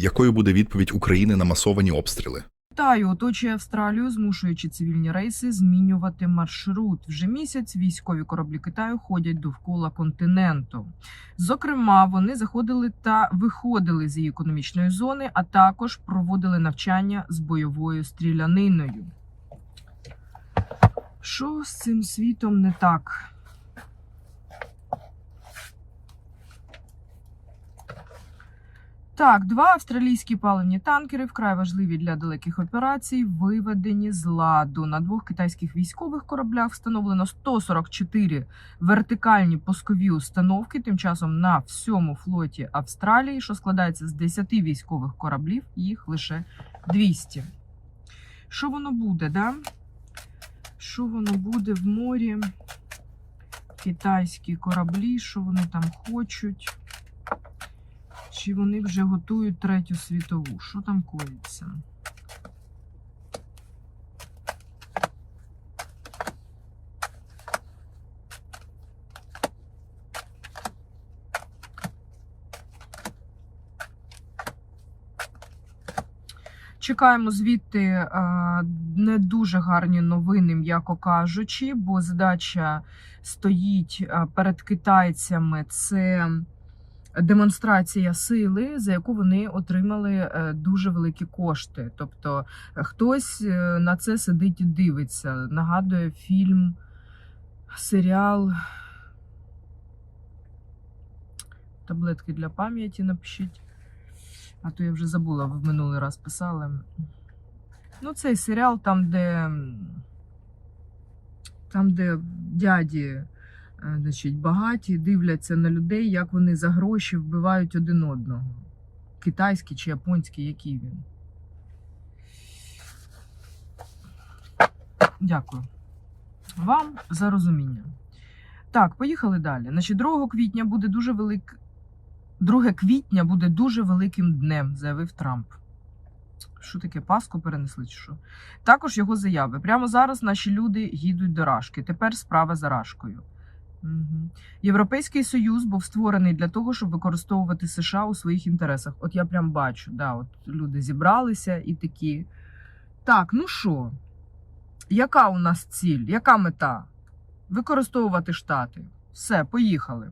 Якою буде відповідь України на масовані обстріли? Китаю оточує Австралію, змушуючи цивільні рейси змінювати маршрут. Вже місяць військові кораблі Китаю ходять довкола континенту. Зокрема, вони заходили та виходили з її економічної зони, а також проводили навчання з бойовою стріляниною. Що з цим світом не так? Так, два австралійські паливні танкери, вкрай важливі для далеких операцій, виведені з ладу. На двох китайських військових кораблях встановлено 144 вертикальні пускові установки. Тим часом на всьому флоті Австралії, що складається з 10 військових кораблів, їх лише 200. Що воно буде, да? Що воно буде в морі? Китайські кораблі, що вони там хочуть? Чи вони вже готують третю світову? Що там коїться? Чекаємо звідти не дуже гарні новини, м'яко кажучи, бо задача стоїть перед китайцями. Це демонстрація сили, за яку вони отримали е, дуже великі кошти. Тобто е, хтось е, на це сидить і дивиться. Нагадує фільм, серіал. Таблетки для пам'яті напишіть. А то я вже забула, в минулий раз писала. Ну, цей серіал там, де. Там, де дяді значить, багаті дивляться на людей, як вони за гроші вбивають один одного. Китайський чи японський, який він. Дякую вам за розуміння. Так, поїхали далі. Значить, 2 квітня буде дуже велик... 2 квітня буде дуже великим днем, заявив Трамп. Що таке Пасху перенесли чи що? Також його заяви. Прямо зараз наші люди їдуть до Рашки. Тепер справа за Рашкою. Європейський Союз був створений для того, щоб використовувати США у своїх інтересах. От я прям бачу, да, от люди зібралися і такі. Так, ну що? Яка у нас ціль? Яка мета? Використовувати штати. Все, поїхали.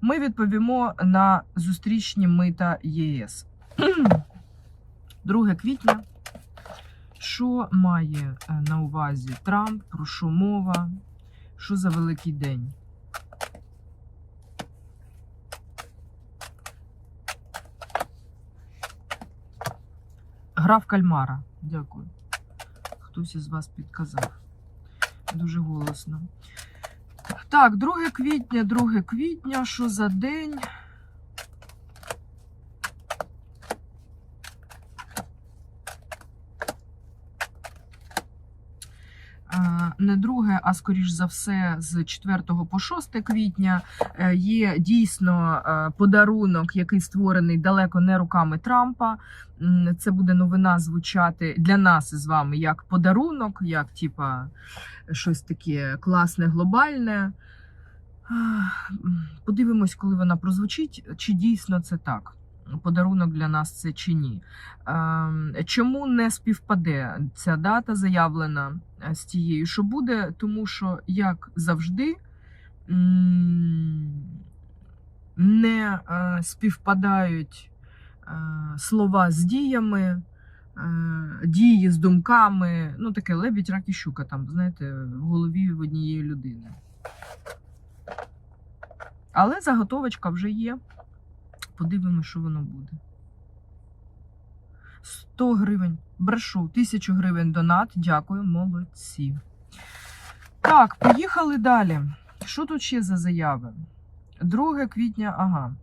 Ми відповімо на зустрічні мита ЄС. 2 квітня. Що має е, на увазі Трамп? Про що мова? Що за великий день? Гра в кальмара. Дякую. Хтось із вас підказав. Дуже голосно. Так, 2 квітня, 2 квітня. Що за день? Е, Не друге, а скоріш за все, з 4 по 6 квітня е, є дійсно е, подарунок, який створений далеко не руками Трампа. Це буде новина звучати для нас з вами як подарунок, як типа щось таке класне, глобальне. Подивимось, коли вона прозвучить, чи дійсно це так. Подарунок для нас це чи ні. Ем, Чому не співпаде ця дата заявлена з тією, що буде? Тому що, як завжди, не співпадають слова з діями, дії з думками. Ну, таке лебідь, рак і щука, там, знаєте, в голові в однієї людини. Але заготовочка вже є. Подивимося, що воно буде. 100 гривень. Брешу, 1000 гривень донат. Дякую, молодці. Так, поїхали далі. Що тут ще за заяви? 2 квітня, ага.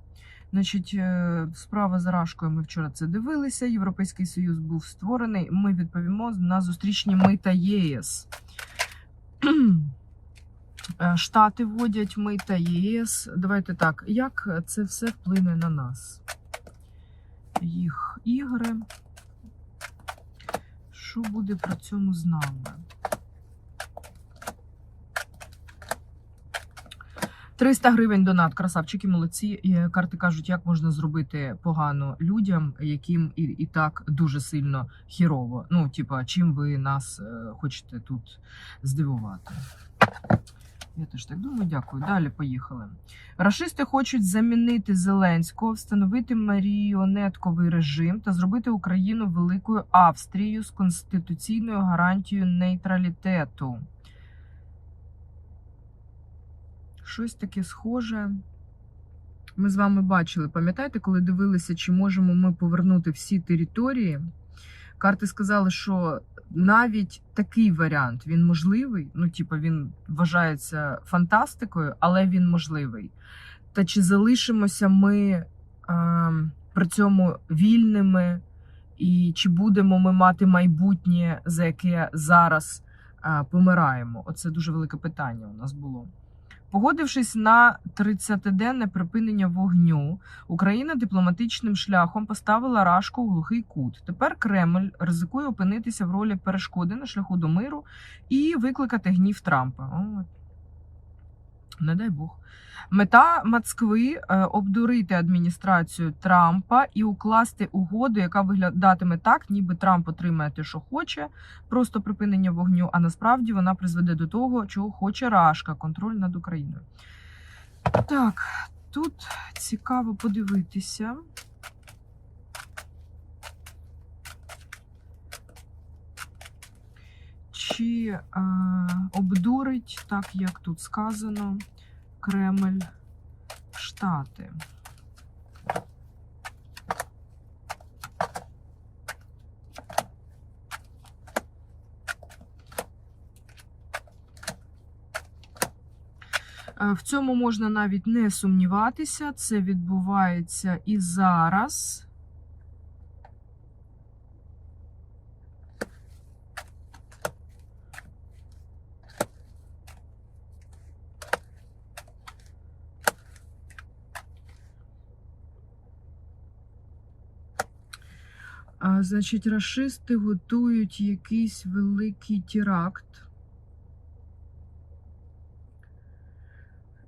Значить, е, справа за Рашкою, ми вчора це дивилися. Європейський Союз був створений. Ми відповімо на зустрічні мита ЄС. Е, Штати вводять мита ЄС. Давайте так, як це все вплине на нас? Їх ігри. Що буде при цьому з нами? 300 гривень донат, красавчики, молодці. Карти кажуть, як можна зробити погано людям, яким і, і так дуже сильно хірово. Ну, типа, чим ви нас е, хочете тут здивувати. Я теж так думаю, дякую. Далі поїхали. Рашисти хочуть замінити Зеленського, встановити маріонетковий режим та зробити Україну великою Австрією з конституційною гарантією нейтралітету. Щось таке схоже. Ми з вами бачили, пам'ятаєте, коли дивилися, чи можемо ми повернути всі території? Карти сказали, що навіть такий варіант він можливий. Ну, типу, він вважається фантастикою, але він можливий. Та чи залишимося ми е, при цьому вільними, і чи будемо ми мати майбутнє, за яке зараз е, помираємо? Оце дуже велике питання у нас було. Погодившись на 30-денне припинення вогню, Україна дипломатичним шляхом поставила Рашку у глухий кут. Тепер Кремль ризикує опинитися в ролі перешкоди на шляху до миру і викликати гнів Трампа. Не дай Бог. Мета Москви е, обдурити адміністрацію Трампа і укласти угоду, яка виглядатиме так, ніби Трамп отримає те, що хоче, просто припинення вогню. А насправді вона призведе до того, чого хоче Рашка контроль над Україною. Так, тут цікаво подивитися. Чи е, обдурить, так як тут сказано, Кремль Штати? Е, В цьому можна навіть не сумніватися. Це відбувається і зараз. А, значить, рашисти готують якийсь великий теракт.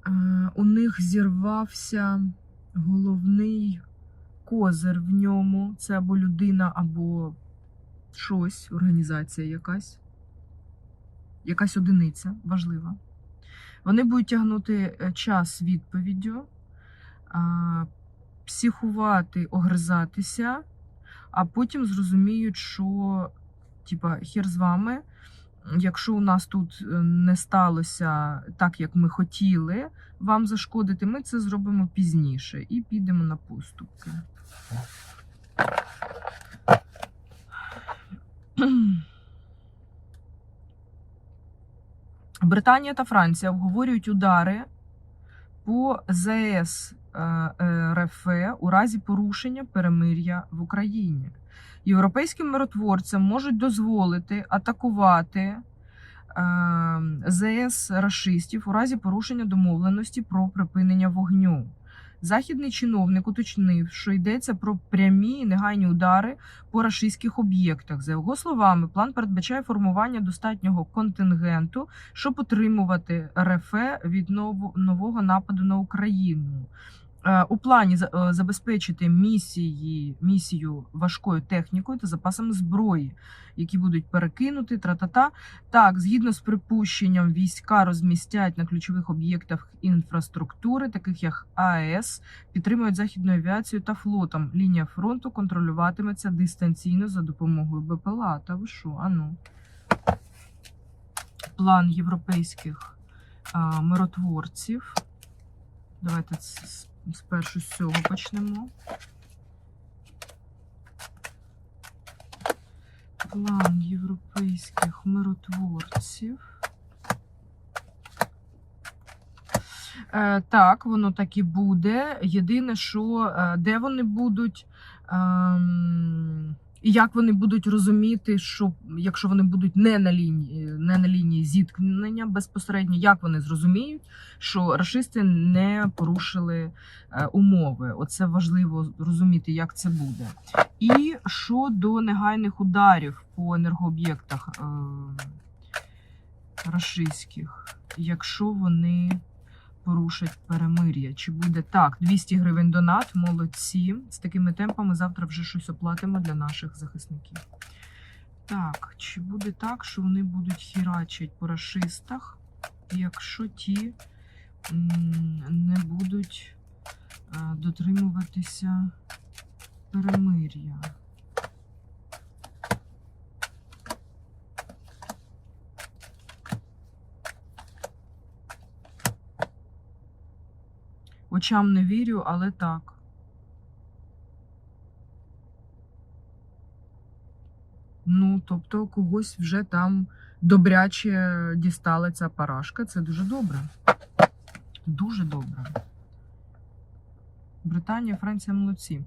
А, у них зірвався головний козир в ньому. Це або людина, або щось, організація якась. Якась одиниця важлива. Вони будуть тягнути е, час відповіддю, психувати, огризатися а потім зрозуміють, що типа хер з вами. Якщо у нас тут е, не сталося так, як ми хотіли вам зашкодити, ми це зробимо пізніше і підемо на поступки. Британія та Франція обговорюють удари по ЗС РФ у разі порушення перемир'я в Україні. Європейським миротворцям можуть дозволити атакувати е, ЗС рашистів у разі порушення домовленості про припинення вогню. Західний чиновник уточнив, що йдеться про прямі і негайні удари по рашистських об'єктах. За його словами, план передбачає формування достатнього контингенту, щоб утримувати РФ від нового нападу на Україну. Е, У плані е, забезпечити місії, місію важкою технікою та запасами зброї, які будуть перекинути тра-та-та. Так, згідно з припущенням, війська розмістять на ключових об'єктах інфраструктури, таких як АЕС, підтримують західну авіацію та флотом. Лінія фронту контролюватиметься дистанційно за допомогою БПЛА. Та ви що? Ану. План європейських а, миротворців. Давайте спершу з цього почнемо. План європейських миротворців. Е, так, воно так і буде. Єдине, що е, де вони будуть, ем, і як вони будуть розуміти, що якщо вони будуть не на лінії, не на лінії зіткнення безпосередньо, як вони зрозуміють, що рашисти не порушили е, умови. Оце важливо розуміти, як це буде. І щодо негайних ударів по енергооб'єктах е, рашистських, якщо вони порушать перемир'я. Чи буде так? 200 гривень донат, молодці. З такими темпами завтра вже щось оплатимо для наших захисників. Так, чи буде так, що вони будуть хірачити по рашистах, якщо ті не будуть е, дотримуватися перемир'я? Очам не вірю, але так. Ну, тобто, когось вже там добряче дістала ця парашка. Це дуже добре. Дуже добре. Британія, Франція молодці.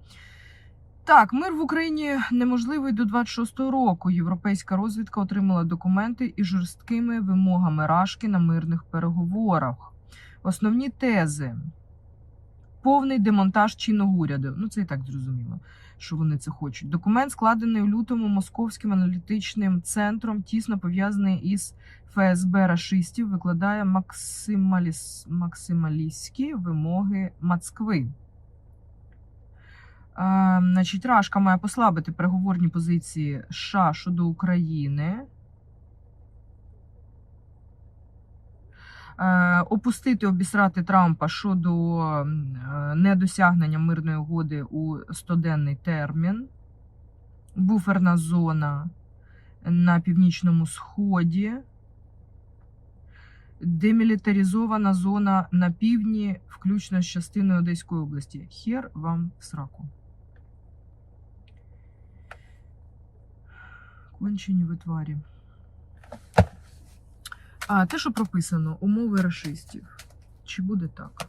Так, мир в Україні неможливий до 26-го року. Європейська розвідка отримала документи із жорсткими вимогами Рашки на мирних переговорах. Основні тези: повний демонтаж чинного уряду. Ну, це і так зрозуміло, що вони це хочуть. Документ, складений у лютому московським аналітичним центром, тісно пов'язаний із ФСБ рашистів, викладає максималіс... максималістські вимоги Москви. Е, значить, Рашка має послабити переговорні позиції США щодо України. Опустити, обісрати Трампа щодо е, недосягнення мирної угоди у 100-денний термін. Буферна зона на північному сході. Демілітаризована зона на півдні, включно з частиною Одеської області. Хер вам в сраку. Кончені ви тварі. А те, що прописано, умови расистів. Чи буде так?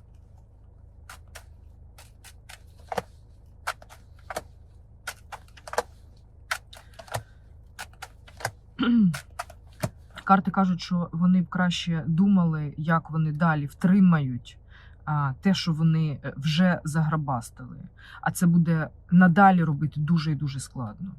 Карти кажуть, що вони б краще думали, як вони далі втримають а, те, що вони е, вже заграбастили. А це буде надалі робити дуже і дуже складно.